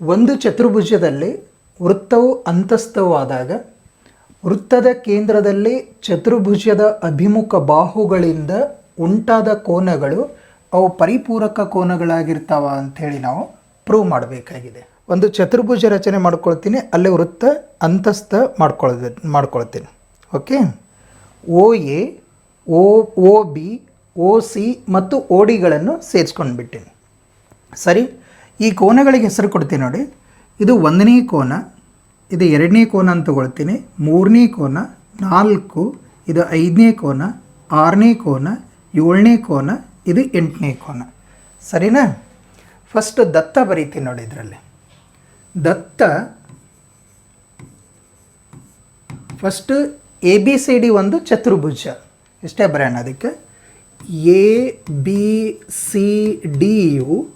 ಒಂದು ಚತುರ್ಭುಜದಲ್ಲಿ ವೃತ್ತವು ಅಂತಸ್ಥವಾದಾಗ, ವೃತ್ತದ ಕೇಂದ್ರದಲ್ಲಿ ಚತುರ್ಭುಜದ ಅಭಿಮುಖ ಬಾಹುಗಳಿಂದ ಉಂಟಾದ ಕೋನಗಳು ಅವು ಪರಿಪೂರಕ ಕೋನಗಳಾಗಿರ್ತಾವ ಅಂಥೇಳಿ ನಾವು ಪ್ರೂವ್ ಮಾಡಬೇಕಾಗಿದೆ. ಒಂದು ಚತುರ್ಭುಜ ರಚನೆ ಮಾಡ್ಕೊಳ್ತೀನಿ, ಅಲ್ಲೇ ವೃತ್ತ ಅಂತಸ್ಥ ಮಾಡ್ಕೊಳ್ಬೇ ಮಾಡ್ಕೊಳ್ತೀನಿ. Okay O A O O B O C ಮತ್ತು ಓ ಡಿಗಳನ್ನು ಸೇರಿಸ್ಕೊಂಡು ಬಿಟ್ಟೀನಿ ಸರಿ? ಈ ಕೋನಗಳಿಗೆ ಹೆಸರು ಕೊಡ್ತೀನಿ ನೋಡಿ. ಇದು ಒಂದನೇ ಕೋನ, ಇದು ಎರಡನೇ ಕೋನ ಅಂತ ತಗೊಳ್ತೀನಿ. ಮೂರನೇ ಕೋನ, ನಾಲ್ಕು, ಇದು ಐದನೇ ಕೋನ, ಆರನೇ ಕೋನ, ಏಳನೇ ಕೋನ, ಇದು ಎಂಟನೇ ಕೋನ. ಸರಿನಾ? ಫಸ್ಟ್ ದತ್ತ ಬರೀತೀನಿ ನೋಡಿ ಇದರಲ್ಲಿ. ದತ್ತ first A B C D ಒಂದು ಚತುರ್ಭುಜ. ಇಷ್ಟೇ ಬರೋಣ ಅದಕ್ಕೆ. ಎ ಬಿ ಸಿ ಡಿಯು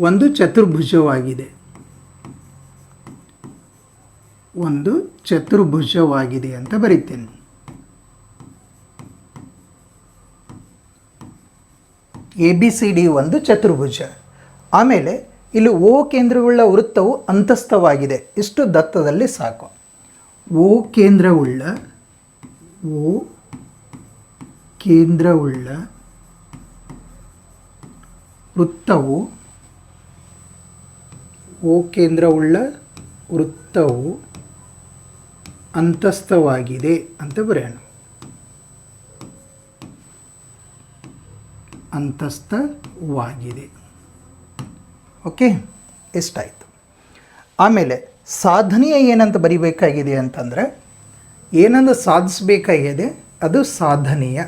ಒಂದು ಚತುರ್ಭುಜವಾಗಿದೆ. ಒಂದು ಚತುರ್ಭುಜವಾಗಿದೆ ಅಂತ ಬರೀತೇನೆ. ಎ ಬಿ ಸಿ ಡಿ ಒಂದು ಚತುರ್ಭುಜ. ಆಮೇಲೆ ಇಲ್ಲಿ ಓ ಕೇಂದ್ರವುಳ್ಳ ವೃತ್ತವು ಅಂತಸ್ಥವಾಗಿದೆ. ಇಷ್ಟು ದತ್ತದಲ್ಲಿ ಸಾಕು. ಓ ಕೇಂದ್ರವುಳ್ಳ ಓ ಕೇಂದ್ರವುಳ್ಳ ವೃತ್ತವು ಓ ಕೇಂದ್ರವುಳ್ಳ ವೃತ್ತವು ಅಂತಸ್ಥವಾಗಿದೆ ಅಂತ ಬರೆಯೋಣ. ಅಂತಸ್ಥವಾಗಿದೆ. ಓಕೆ, ಎಷ್ಟಾಯಿತು? ಆಮೇಲೆ ಸಾಧನೆಯ ಏನಂತ ಬರಿಬೇಕಾಗಿದೆ ಅಂತಂದರೆ ಏನಂದು ಸಾಧಿಸಬೇಕಾಗಿದೆ ಅದು ಸಾಧನೀಯ.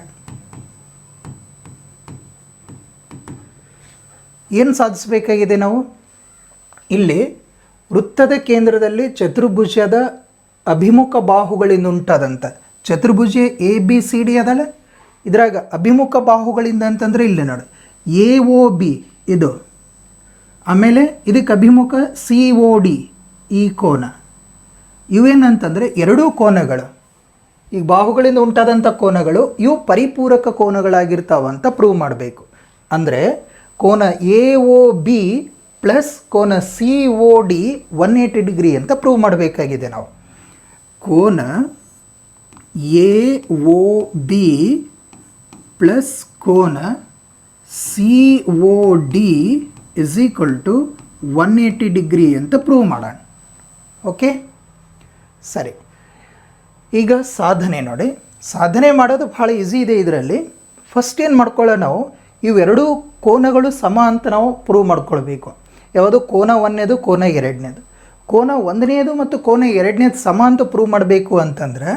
ಏನು ಸಾಧಿಸಬೇಕಾಗಿದೆ ನಾವು? ಇಲ್ಲಿ ವೃತ್ತದ ಕೇಂದ್ರದಲ್ಲಿ ಚತುರ್ಭುಜದ ಅಭಿಮುಖ ಬಾಹುಗಳಿಂದ ಉಂಟಾದಂಥ ಚತುರ್ಭುಜ ಎ ಬಿ ಸಿ ಡಿ ಅದಲ್ಲ? ಇದ್ರಾಗ ಅಭಿಮುಖ ಬಾಹುಗಳಿಂದ ಅಂತಂದರೆ ಇಲ್ಲಿ ನೋಡಿ. ಎ ಒ ಬಿ ಇದು. ಆಮೇಲೆ ಇದಕ್ಕೆ ಅಭಿಮುಖ ಸಿ ಒ ಡಿ ಈ ಕೋನ. ಇವೇನಂತಂದರೆ ಎರಡೂ ಕೋನಗಳು. ಈಗ ಬಾಹುಗಳಿಂದ ಉಂಟಾದಂಥ ಕೋನಗಳು, ಇವು ಪರಿಪೂರಕ ಕೋನಗಳಾಗಿರ್ತಾವಂತ ಪ್ರೂವ್ ಮಾಡಬೇಕು. ಅಂದರೆ ಕೋನ ಎ ಒ ಬಿ ಪ್ಲಸ್ ಕೋನ C O D one eighty degree ಅಂತ ಪ್ರೂವ್ ಮಾಡಬೇಕಾಗಿದೆ ನಾವು. ಕೋನ ಎ ಒ ಬಿ ಪ್ಲಸ್ ಕೋನ C O D is equal to one eighty degree ಅಂತ ಪ್ರೂವ್ ಮಾಡೋಣ. ಓಕೆ ಸರಿ. ಈಗ ಸಾಧನೆ ನೋಡಿ. ಸಾಧನೆ ಮಾಡೋದು ಭಾಳ ಈಸಿ ಇದೆ ಇದರಲ್ಲಿ. ಫಸ್ಟ್ ಏನು ಮಾಡ್ಕೊಳ್ಳೋ ನಾವು? ಇವೆರಡೂ ಕೋನಗಳು ಸಮ ಅಂತ ನಾವು ಪ್ರೂವ್ ಮಾಡ್ಕೊಳ್ಬೇಕು. ಯಾವುದು? ಕೋನ ಒಂದನೇದು, ಕೋನ ಎರಡನೇದು. ಕೋನ ಒಂದನೇದು ಮತ್ತು ಕೋನ ಎರಡನೇದು ಸಮ ಅಂತ ಪ್ರೂವ್ ಮಾಡಬೇಕು ಅಂತಂದ್ರೆ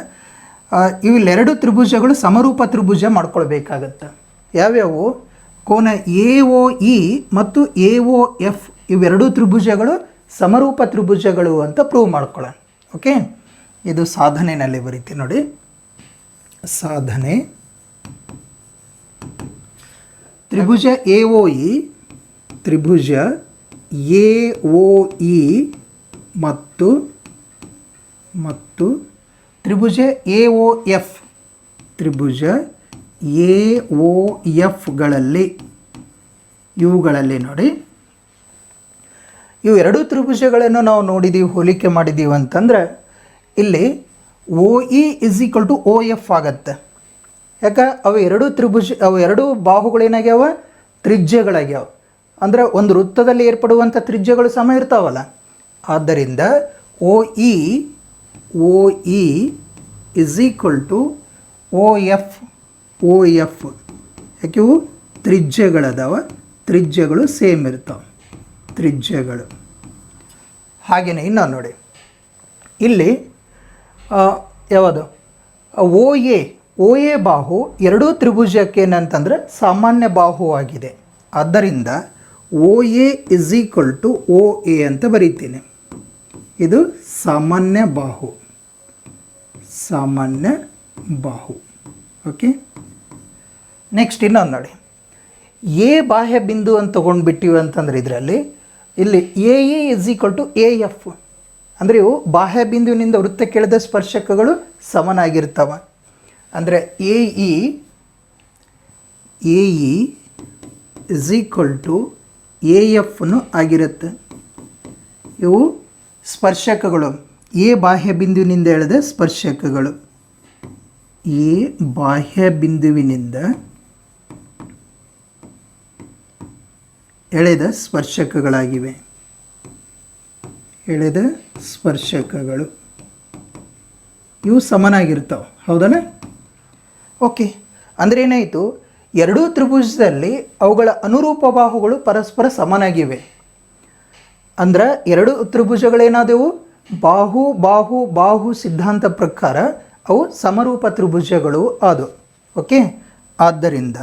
ಇವೆರಡು ತ್ರಿಭುಜಗಳು ಸಮರೂಪ ತ್ರಿಭುಜ ಮಾಡ್ಕೊಳ್ಬೇಕಾಗತ್ತೆ. ಯಾವ್ಯಾವು? ಕೋನ ಎ ಒ ಇ ಮತ್ತು ಎ ಒ ಎಫ್ ಇವೆರಡು ತ್ರಿಭುಜಗಳು ಸಮರೂಪ ತ್ರಿಭುಜಗಳು ಅಂತ ಪ್ರೂವ್ ಮಾಡ್ಕೊಳ್ಳೋಣ. ಓಕೆ? ಇದು ಸಾಧನೆಯಲ್ಲಿ ಬರೀತೀನಿ ನೋಡಿ. ಸಾಧನೆ. ತ್ರಿಭುಜ ಎ ಒ ಇ, ತ್ರಿಭುಜ ಎ ಒ ಇ ಮತ್ತು ಮತ್ತು ತ್ರಿಭುಜ ಎ ಒ ಎಫ್. ತ್ರಿಭುಜ ಎ ಒ ಎಫ್ಗಳಲ್ಲಿ ಇವುಗಳಲ್ಲಿ ನೋಡಿ. ಇವು ಎರಡೂ ತ್ರಿಭುಜಗಳನ್ನು ನಾವು ನೋಡಿದ್ದೀವಿ ಹೋಲಿಕೆ ಮಾಡಿದ್ದೀವಿ ಅಂತಂದರೆ, ಇಲ್ಲಿ O, E, is equal to O, F ಆಗತ್ತೆ. ಯಾಕೆ? ಅವು ಎರಡೂ ತ್ರಿಭುಜ, ಅವು ಎರಡೂ ಬಾಹುಗಳೇನಾಗ್ಯಾವ? ತ್ರಿಜ್ಯಗಳಾಗ್ಯಾವ. ಅಂದ್ರೆ ಒಂದು ವೃತ್ತದಲ್ಲಿ ಏರ್ಪಡುವಂಥ ತ್ರಿಜ್ಯಗಳು ಸಮ ಇರ್ತಾವಲ್ಲ. ಆದ್ದರಿಂದ O E O E is equal to O F, O F. ಯಾಕೆ ಇವು? ತ್ರಿಜ್ಯಗಳದಾವ, ತ್ರಿಜ್ಯಗಳು ಸೇಮ್ ಇರ್ತಾವೆ. ತ್ರಿಜ್ಯಗಳು. ಹಾಗೆಯೇ ಇನ್ನೊಂದು ನೋಡಿ. ಇಲ್ಲಿ ಯಾವುದು? ಓ ಎ ಓ ಎ ಬಾಹು ಎರಡೂ ತ್ರಿಭುಜಕ್ಕೆ ಏನಂತಂದ್ರೆ ಸಾಮಾನ್ಯ ಬಾಹು ಆಗಿದೆ. ಆದ್ದರಿಂದ O A is equal to O A ಅಂತ ಬರೀತೀನಿ. ಇದು ಸಾಮಾನ್ಯ ಬಾಹು. ಸಾಮಾನ್ಯ ಬಾಹು. ಓಕೆ ನೆಕ್ಸ್ಟ್ ಇನ್ನೊಂದು ನೋಡಿ. ಎ ಬಾಹ್ಯ ಬಿಂದು ಅಂತ ತೊಗೊಂಡ್ಬಿಟ್ಟಿವಿ ಅಂತಂದ್ರೆ ಇದರಲ್ಲಿ, ಇಲ್ಲಿ A A is equal to A F. ಅಂದರೆ ಇವು ಬಾಹ್ಯ ಬಿಂದುವಿನಿಂದ ವೃತ್ತ ಕೆಳದ ಸ್ಪರ್ಶಕಗಳು ಸಮನಾಗಿರ್ತವೆ. ಅಂದರೆ A E is equal to A ಎಫ್ನು ಆಗಿರುತ್ತೆ. ಇವು ಸ್ಪರ್ಶಕಗಳು. ಎ ಬಾಹ್ಯ ಬಿಂದುವಿನಿಂದ ಎಳೆದ ಸ್ಪರ್ಶಕಗಳು. ಎ ಬಾಹ್ಯ ಬಿಂದುವಿನಿಂದ ಎಳೆದ ಸ್ಪರ್ಶಕಗಳಾಗಿವೆ. ಎಳೆದ ಸ್ಪರ್ಶಕಗಳು. ಇವು ಸಮನಾಗಿರ್ತಾವೆ. ಹೌದಲ್ಲ ಓಕೆ ಅಂದ್ರೆ ಏನಾಯಿತು? ಎರಡೂ ತ್ರಿಭುಜದಲ್ಲಿ ಅವುಗಳ ಅನುರೂಪ ಬಾಹುಗಳು ಪರಸ್ಪರ ಸಮನಾಗಿವೆ. ಅಂದ್ರೆ ಎರಡು ತ್ರಿಭುಜಗಳೇನಾದವು? ಬಾಹು ಬಾಹು ಬಾಹು ಸಿದ್ಧಾಂತ ಪ್ರಕಾರ ಅವು ಸಮರೂಪ ತ್ರಿಭುಜಗಳು ಅದು ಓಕೆ? ಆದ್ದರಿಂದ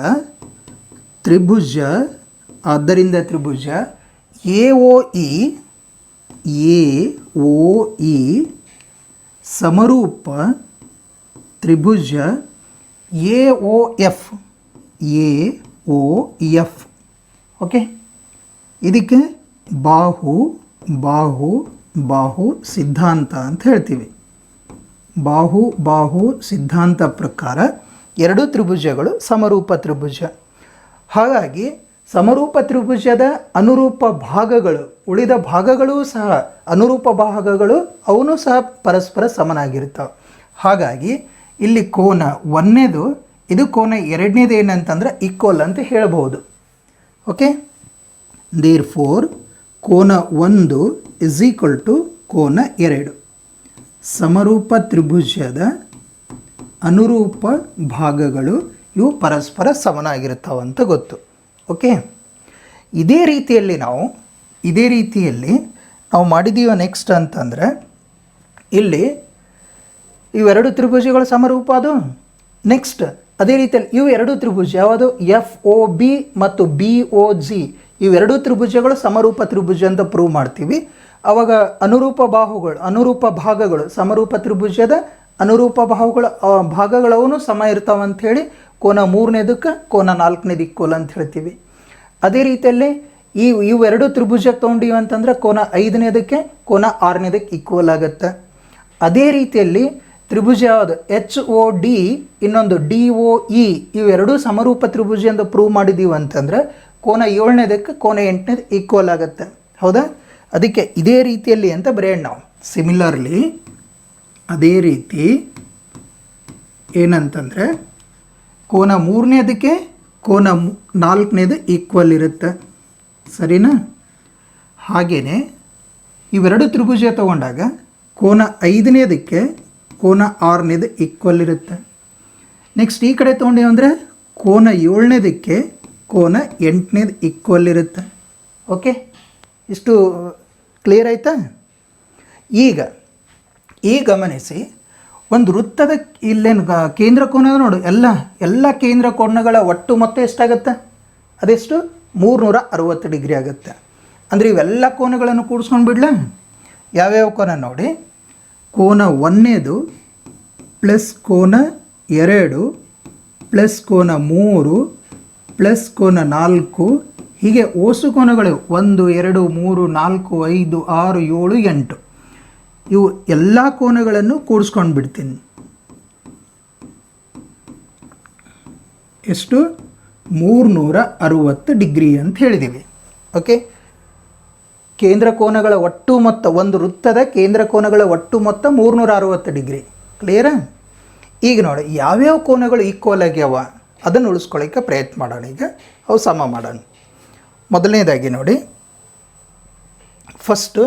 ತ್ರಿಭುಜ ಆದ್ದರಿಂದ ತ್ರಿಭುಜ, A O E, A O E, ಸಮರೂಪ, Tribhuja, A O F. A O F okay ಇದಕ್ಕೆ ಬಾಹು ಬಾಹು ಬಾಹು ಸಿದ್ಧಾಂತ ಅಂತ ಹೇಳ್ತೀವಿ. ಬಾಹು ಬಾಹು ಸಿದ್ಧಾಂತ ಪ್ರಕಾರ ಎರಡು ತ್ರಿಭುಜಗಳು ಸಮರೂಪ ತ್ರಿಭುಜ. ಹಾಗಾಗಿ ಸಮರೂಪ ತ್ರಿಭುಜದ ಅನುರೂಪ ಭಾಗಗಳು, ಉಳಿದ ಭಾಗಗಳೂ ಸಹ ಅನುರೂಪ ಭಾಗಗಳು, ಅವನು ಸಹ ಪರಸ್ಪರ ಸಮನಾಗಿರ್ತಾವೆ ಹಾಗಾಗಿ ಇಲ್ಲಿ ಕೋನ ಒಂದನೇದು ಇದು ಕೋನ ಎರಡನೇದು ಏನಂತಂದ್ರೆ ಈಕ್ವಲ್ ಅಂತ ಹೇಳಬಹುದು. ಓಕೆ ದೇರ್ ಫೋರ್ ಕೋನ ಒಂದು ಇಸ್ ಈಕ್ವಲ್ ಟು ಕೋನ ಎರಡು. ಸಮರೂಪ ತ್ರಿಭುಜದ ಅನುರೂಪ ಭಾಗಗಳು ಇವು ಪರಸ್ಪರ ಸಮನಾಗಿರ್ತಾವಂತ ಗೊತ್ತು. ಓಕೆ ಇದೇ ರೀತಿಯಲ್ಲಿ ನಾವು, ಇದೇ ರೀತಿಯಲ್ಲಿ ನಾವು ಮಾಡಿದ್ದೀವ ನೆಕ್ಸ್ಟ್ ಅಂತಂದರೆ, ಇಲ್ಲಿ ಇವೆರಡು ತ್ರಿಭುಜಗಳು ಸಮರೂಪ ಅದು. ನೆಕ್ಸ್ಟ್ ಅದೇ ರೀತಿಯಲ್ಲಿ ಇವು ಎರಡು ತ್ರಿಭುಜ, ಯಾವುದು? ಎಫ್ ಒ ಬಿ ಮತ್ತು ಬಿ ಒ ಜಿ ಇವೆರಡು ತ್ರಿಭುಜಗಳು ಸಮರೂಪ ತ್ರಿಭುಜ ಅಂತ ಪ್ರೂವ್ ಮಾಡ್ತೀವಿ. ಅವಾಗ ಅನುರೂಪ ಬಾಹುಗಳು, ಅನುರೂಪ ಭಾಗಗಳು, ಸಮರೂಪ ತ್ರಿಭುಜದ ಅನುರೂಪ ಬಾಹುಗಳ ಭಾಗಗಳವನು ಸಮ ಇರ್ತಾವ ಅಂಥೇಳಿ ಕೋನ ಮೂರನೇದಕ್ಕೆ, ಕೋನ ನಾಲ್ಕನೇದು ಇಕ್ವಲ್ ಅಂತ ಹೇಳ್ತೀವಿ. ಅದೇ ರೀತಿಯಲ್ಲಿ ಈ ಇವೆರಡು ತ್ರಿಭುಜ ತೊಗೊಂಡಿವಿ ಅಂತಂದ್ರೆ ಕೋನ ಐದನೇದಕ್ಕೆ, ಕೋನ ಆರನೇದಕ್ಕೆ ಈಕ್ವಲ್ ಆಗುತ್ತೆ. ಅದೇ ರೀತಿಯಲ್ಲಿ ತ್ರಿಭುಜ ಯಾವುದು? ಎಚ್ ಒ ಡಿ ಇನ್ನೊಂದು ಡಿ ಒ ಇ ಇವೆರಡೂ ಸಮರೂಪ ತ್ರಿಭುಜ ಅಂತ ಪ್ರೂವ್ ಮಾಡಿದ್ದೀವಿ ಅಂತಂದ್ರೆ ಕೋನ ಏಳನೇದಕ್ಕೆ ಕೋನ ಎಂಟನೇದು ಈಕ್ವಲ್ ಆಗುತ್ತೆ. ಹೌದಾ? ಅದಕ್ಕೆ ಇದೇ ರೀತಿಯಲ್ಲಿ ಅಂತ ಬರೆಯೋಣ ನಾವು. ಸಿಮಿಲರ್ಲಿ ಅದೇ ರೀತಿ ಏನಂತಂದರೆ ಕೋನ ಮೂರನೇದಕ್ಕೆ ಕೋನ ನಾಲ್ಕನೇದು ಈಕ್ವಲ್ ಇರುತ್ತೆ. ಸರಿನಾ? ಹಾಗೆಯೇ ಇವೆರಡು ತ್ರಿಭುಜ ತಗೊಂಡಾಗ ಕೋನ ಐದನೇದಕ್ಕೆ ಕೋನ ಆರನೇದು ಈಕ್ವಲ್ ಇರುತ್ತೆ. ನೆಕ್ಸ್ಟ್ ಈ ಕಡೆ ತೊಗೊಂಡೇವು ಅಂದರೆ ಕೋನ ಏಳನೇದಕ್ಕೆ ಕೋನ ಎಂಟನೇದು ಈಕ್ವಲ್ ಇರುತ್ತೆ. ಓಕೆ ಇಷ್ಟು ಕ್ಲಿಯರ್ ಆಯ್ತಾ? ಈಗ, ಈ ಗಮನಿಸಿ, ಒಂದು ವೃತ್ತದ ಇಲ್ಲೇನು ಕೇಂದ್ರ ಕೋನ ನೋಡು, ಎಲ್ಲ ಎಲ್ಲ ಕೇಂದ್ರ ಕೋನಗಳ ಒಟ್ಟು ಮೊತ್ತ ಎಷ್ಟಾಗುತ್ತೆ? ಅದೆಷ್ಟು? ಮೂರುನೂರ ಅರವತ್ತು ಡಿಗ್ರಿ ಆಗುತ್ತೆ. ಅಂದರೆ ಇವೆಲ್ಲ ಕೋನಗಳನ್ನು ಕೂಡಿಸ್ಕೊಂಡು ಬಿಡಲ? ಯಾವ್ಯಾವ ಕೋನ ನೋಡಿ? ಕೋನ ಒಂದನೇದು ಪ್ಲಸ್ ಕೋನ ಎರಡು ಪ್ಲಸ್ ಕೋನ ಮೂರು ಪ್ಲಸ್ ಕೋನ ನಾಲ್ಕು. ಹೀಗೆ ಓಸು ಕೋನಗಳು ಒಂದು, ಎರಡು, ಮೂರು, ನಾಲ್ಕು, ಐದು, ಆರು, ಏಳು, ಎಂಟು. ಇವು ಎಲ್ಲ ಕೋನಗಳನ್ನು ಕೂಡಿಸ್ಕೊಂಡು ಬಿಡ್ತೀನಿ. ಎಷ್ಟು? ಮೂರುನೂರ ಅರುವತ್ತು ಡಿಗ್ರಿ ಅಂತ ಹೇಳಿದ್ದೀವಿ. ಓಕೆ ಕೇಂದ್ರ ಕೋನಗಳ ಒಟ್ಟು ಮೊತ್ತ, ಒಂದು ವೃತ್ತದ ಕೇಂದ್ರ ಕೋನಗಳ ಒಟ್ಟು ಮೊತ್ತ ಮೂರುನೂರ ಅರವತ್ತು ಡಿಗ್ರಿ. ಕ್ಲಿಯರ ಈಗ ನೋಡಿ, ಯಾವ್ಯಾವ ಕೋನಗಳು ಈಕ್ವಲ್ ಆಗ್ಯಾವ? ಅದನ್ನು ಉಳಿಸ್ಕೊಳ್ಳೋಕ್ಕೆ ಪ್ರಯತ್ನ ಮಾಡೋಣ ಈಗ. ಅವು ಸಮ ಮಾಡೋಣ. ಮೊದಲನೇದಾಗಿ ನೋಡಿ ಫಸ್ಟು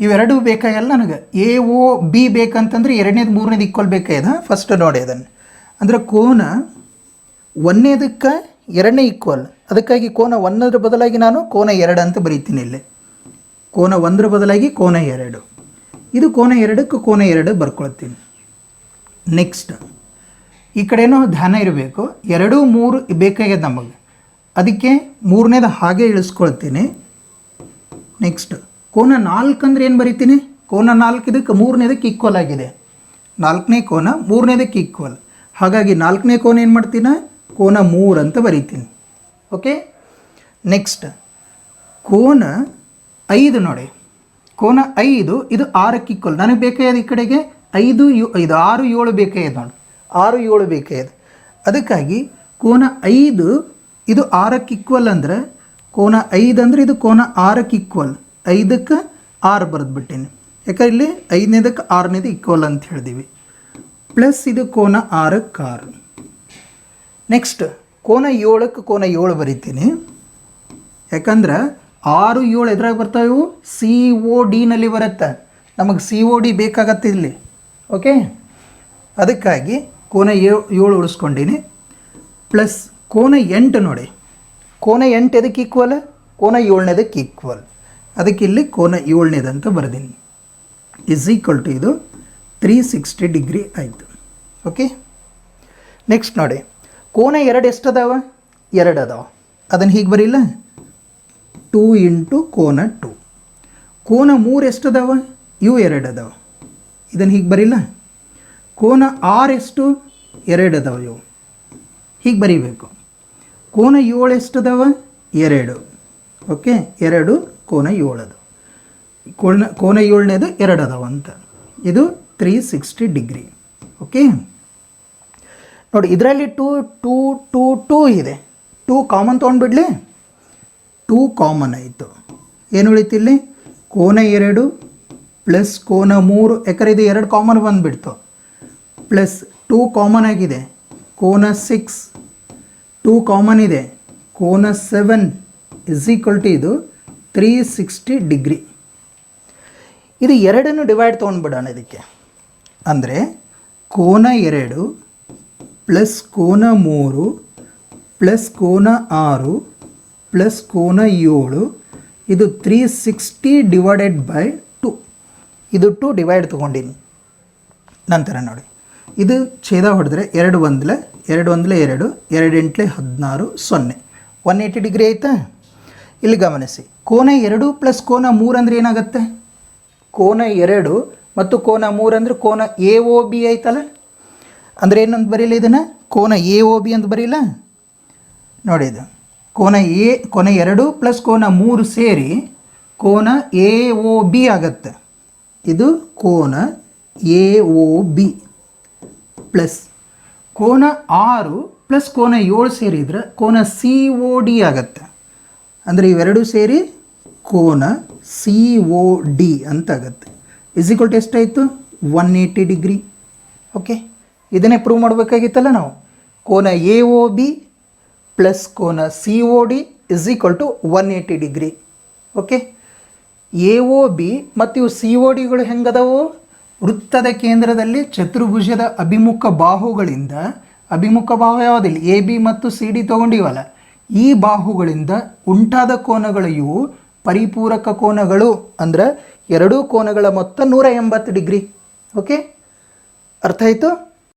ಇವೆರಡು ಬೇಕಾಗಲ್ಲ ನನಗೆ? ಎ ಓ ಬಿ ಬೇಕಂತಂದ್ರೆ ಎರಡನೇದು, ಮೂರನೇದು ಈಕ್ವಲ್ ಬೇಕಾಗ್ಯದ ಫಸ್ಟ್ ನೋಡಿ ಅದನ್ನು. ಅಂದರೆ ಕೋನ ಒಂದನೇದಕ್ಕೆ ಎರಡನೇ ಈಕ್ವಲ್ ಅದಕ್ಕಾಗಿ ಕೋನ ಒಂದರ ಬದಲಾಗಿ ನಾನು ಕೋನ ಎರಡು ಅಂತ ಬರೀತೀನಿ ಇಲ್ಲಿ. ಕೋನ ಒಂದರ ಬದಲಾಗಿ ಕೋನ ಎರಡು. ಇದು ಕೋನ ಎರಡಕ್ಕೂ ಕೋನ ಎರಡು ಬರ್ಕೊಳ್ತೀನಿ. ನೆಕ್ಸ್ಟ್ ಈ ಕಡೆನೂ ಧ್ಯಾನ ಇರಬೇಕು. ಎರಡು, ಮೂರು ಬೇಕಾಗ್ಯದ ನಮಗೆ. ಅದಕ್ಕೆ ಮೂರನೇದು ಹಾಗೆ ಇಳಿಸ್ಕೊಳ್ತೀನಿ. ನೆಕ್ಸ್ಟ್ ಕೋನ ನಾಲ್ಕು ಅಂದ್ರೆ ಏನು ಬರಿತೀನಿ? ಕೋನ ನಾಲ್ಕು ಇದಕ್ಕೆ ಮೂರನೇದಕ್ಕೆ ಈಕ್ವಲ್ ಆಗಿದೆ. ನಾಲ್ಕನೇ ಕೋನ ಮೂರನೇದಕ್ಕೆ ಈಕ್ವಲ್ ಹಾಗಾಗಿ ನಾಲ್ಕನೇ ಕೋನ ಏನು ಮಾಡ್ತೀನಿ? ಕೋನ ಮೂರು ಅಂತ ಬರಿತೀನಿ. ಓಕೆ ನೆಕ್ಸ್ಟ್ ಕೋನ ಐದು ನೋಡಿ. ಕೋನ ಐದು, ಇದು ಆರಕ್ಕೆ ಇಕ್ವಲ್ ನನಗೆ ಬೇಕಾಗ್ಯದ ಈ ಕಡೆಗೆ? ಐದು, ಯು ಐದು ಆರು, ಏಳು ಬೇಕಾಗ್ಯದ ನೋಡಿ. ಆರು, ಏಳು ಬೇಕಾಗ್ಯದ ಅದಕ್ಕಾಗಿ ಕೋನ ಐದು, ಇದು ಆರಕ್ಕೆ ಇಕ್ವಲ್ ಅಂದರೆ, ಕೋನ ಐದು ಅಂದರೆ ಇದು ಕೋನ ಆರಕ್ಕೆ ಇಕ್ವಲ್ ಐದಕ್ಕೆ ಆರು ಬರೆದ್ಬಿಟ್ಟೀನಿ ಯಾಕಂದ್ರೆ ಇಲ್ಲಿ ಐದನೇದಕ್ಕೆ ಆರನೇದು ಇಕ್ವಲ್ ಅಂತ ಹೇಳಿದೀವಿ. ಪ್ಲಸ್ ಇದು ಕೋನ ಆರಕ್ಕೆ ಆರು. ನೆಕ್ಸ್ಟ್ ಕೋನ ಏಳಕ್ಕೆ ಕೋನ ಏಳು ಬರಿತೀನಿ. ಯಾಕಂದ್ರೆ ಆರು, ಏಳು ಎದ್ರಾಗ ಬರ್ತಾವೆ ಸಿ ಒ ಡಿನಲ್ಲಿ ಬರುತ್ತೆ. ನಮಗೆ ಸಿ ಒ ಡಿ ಬೇಕಾಗತ್ತೆ ಇಲ್ಲಿ. ಓಕೆ ಅದಕ್ಕಾಗಿ ಕೋನ ಏಳು ಉಳಿಸ್ಕೊಂಡೀನಿ. ಪ್ಲಸ್ ಕೋನ ಎಂಟು ನೋಡಿ. ಕೋನ ಎಂಟು ಎದಕ್ಕೆ ಈಕ್ವಲ್ ಕೋನ ಏಳನೇದಕ್ಕೆ ಈಕ್ವಲ್ ಅದಕ್ಕೆ ಇಲ್ಲಿ ಕೋನ ಏಳನೇದಂತ ಬರೆದೀನಿ. ಇಸ್ ಈಕ್ವಲ್ ಟು ಇದು ತ್ರೀ ಸಿಕ್ಸ್ಟಿ ಡಿಗ್ರಿ ಆಯಿತು. ಓಕೆ ನೆಕ್ಸ್ಟ್ ನೋಡಿ. ಕೋನ ಎರಡು ಎಷ್ಟು ಅದಾವ ಎರಡು ಅದಾವ ಅದನ್ನು ಹೀಗೆ ಬರೀಲ್ಲ ಟೂ ಇಂಟು ಕೋನ ಟು. ಕೋನ ಮೂರು ಎಷ್ಟು ಅದಾವ ಇವು ಎರಡು ಅದಾವ ಇದನ್ನು ಹೀಗೆ ಬರೀಲ್ಲ ಕೋನ ಆರು ಎಷ್ಟು? ಎರಡು ಅದಾವ ಇವು. ಹೀಗೆ ಬರೀಬೇಕು. ಕೋನ ಏಳು ಎಷ್ಟು ಅದಾವ ಎರಡು. ಓಕೆ? ಎರಡು ಕೋನ ಏಳದು. ಕೋನ ಕೋನ ಏಳನೇದು ಎರಡು ಅದಾವ ಅಂತ. ಇದು ತ್ರೀ ಸಿಕ್ಸ್ಟಿ ಡಿಗ್ರಿ ಓಕೆ? ನೋಡಿ, ಇದರಲ್ಲಿ ಟೂ ಟೂ ಟೂ ಟೂ ಇದೆ. ಟೂ ಕಾಮನ್ ತೊಗೊಂಡ್ಬಿಡ್ಲಿ. ಟೂ ಕಾಮನ್ ಆಯಿತು. ಏನು ಉಳಿತು ಇಲ್ಲಿ? ಕೋನ ಎರಡು ಪ್ಲಸ್ ಕೋನ ಮೂರು ಯಾಕಂದರೆ ಇದು ಎರಡು ಕಾಮನ್ ಬಂದುಬಿಡ್ತು. ಪ್ಲಸ್ ಟೂ ಕಾಮನ್ ಆಗಿದೆ. ಕೋನ ಸಿಕ್ಸ್ ಟೂ ಕಾಮನ್ ಇದೆ. ಕೋನ ಸೆವೆನ್ ಇಸ್ ಈಕ್ವಲ್ ಟು ಇದು ತ್ರೀ ಸಿಕ್ಸ್ಟಿ ಡಿಗ್ರಿ ಇದು ಎರಡನ್ನು ಡಿವೈಡ್ ತೊಗೊಂಡ್ಬಿಡೋಣ ಇದಕ್ಕೆ. ಅಂದರೆ ಕೋನ ಎರಡು ಪ್ಲಸ್ ಕೋನ ಮೂರು, ಪ್ಲಸ್ ಕೋನ ಆರು, ಪ್ಲಸ್ ಕೋನ ಏಳು, ಇದು three sixty divided by two ಇದು ಟು ಡಿವೈಡ್ ತೊಗೊಂಡಿನಿ. ನಂತರ ನೋಡಿ. ಇದು ಛೇದ ಹೊಡೆದ್ರೆ ಎರಡು ಒಂದಲೆ ಎರಡು ಒಂದಲೆ ಎರಡು ಎರಡು ಎಂಟ್ಲೆ ಹದಿನಾರು ಸೊನ್ನೆ. ಒನ್ ಏಯ್ಟಿ ಡಿಗ್ರಿ ಆಯಿತಾ? ಇಲ್ಲಿ ಗಮನಿಸಿ. ಕೋನ ಎರಡು ಪ್ಲಸ್ ಕೋನ ಮೂರು ಅಂದರೆ ಏನಾಗುತ್ತೆ? ಕೋನ ಎರಡು ಮತ್ತು ಕೋನ ಮೂರು ಅಂದರೆ ಕೋನ ಎ ಓ ಬಿ ಆಯ್ತಲ್ಲ ಅಂದರೆ ಏನಂತ ಬರೀಲ್ಲ ಇದನ್ನು? ಕೋನ ಎ ಒ ಬಿ ಅಂತ ಬರೀಲ್ಲ ನೋಡಿ ಇದು. ಕೋನ ಎ ಕೋನ ಎರಡು ಪ್ಲಸ್ ಕೋನ ಮೂರು ಸೇರಿ ಕೋನ ಎ ಒ ಬಿ ಆಗತ್ತೆ. ಇದು ಕೋನ ಎ ಒ ಬಿ ಪ್ಲಸ್ ಕೋನ ಆರು ಪ್ಲಸ್ ಕೋನ ಏಳು ಸೇರಿದ್ರೆ ಕೋನ ಸಿ ಒ ಡಿ ಆಗತ್ತೆ. ಅಂದರೆ ಇವೆರಡೂ ಸೇರಿ ಕೋನ ಸಿ ಒ ಡಿ ಅಂತ ಆಗತ್ತೆ. ಈಕ್ವಲ್ ಟು ಎಷ್ಟಾಯಿತು? ಒನ್ ಏಯ್ಟಿ ಡಿಗ್ರಿ ಓಕೆ ಇದನ್ನೇ ಪ್ರೂವ್ ಮಾಡಬೇಕಾಗಿತ್ತಲ್ಲ ನಾವು. ಕೋನ ಎ ಒ ಬಿ ಪ್ಲಸ್ ಕೋನ C O D is equal to one eighty degree okay A O B ಮತ್ತು ಇವು ಸಿ ಒ ಡಿಗಳು ಹೆಂಗದವು? ವೃತ್ತದ ಕೇಂದ್ರದಲ್ಲಿ ಚತುರ್ಭುಜದ ಅಭಿಮುಖ ಬಾಹುಗಳಿಂದ, ಅಭಿಮುಖ ಬಾಹು ಯಾವುದಿಲ್ಲ? ಎ ಬಿ ಮತ್ತು ಸಿ ಡಿ ತೊಗೊಂಡಿವಲ್ಲ. ಈ ಬಾಹುಗಳಿಂದ ಉಂಟಾದ ಕೋನಗಳು ಇವು ಪರಿಪೂರಕ ಕೋನಗಳು ಅಂದ್ರೆ ಎರಡೂ ಕೋನಗಳ ಮೊತ್ತ ನೂರ ಎಂಬತ್ತು ಡಿಗ್ರಿ ಓಕೆ ಅರ್ಥ ಆಯಿತು?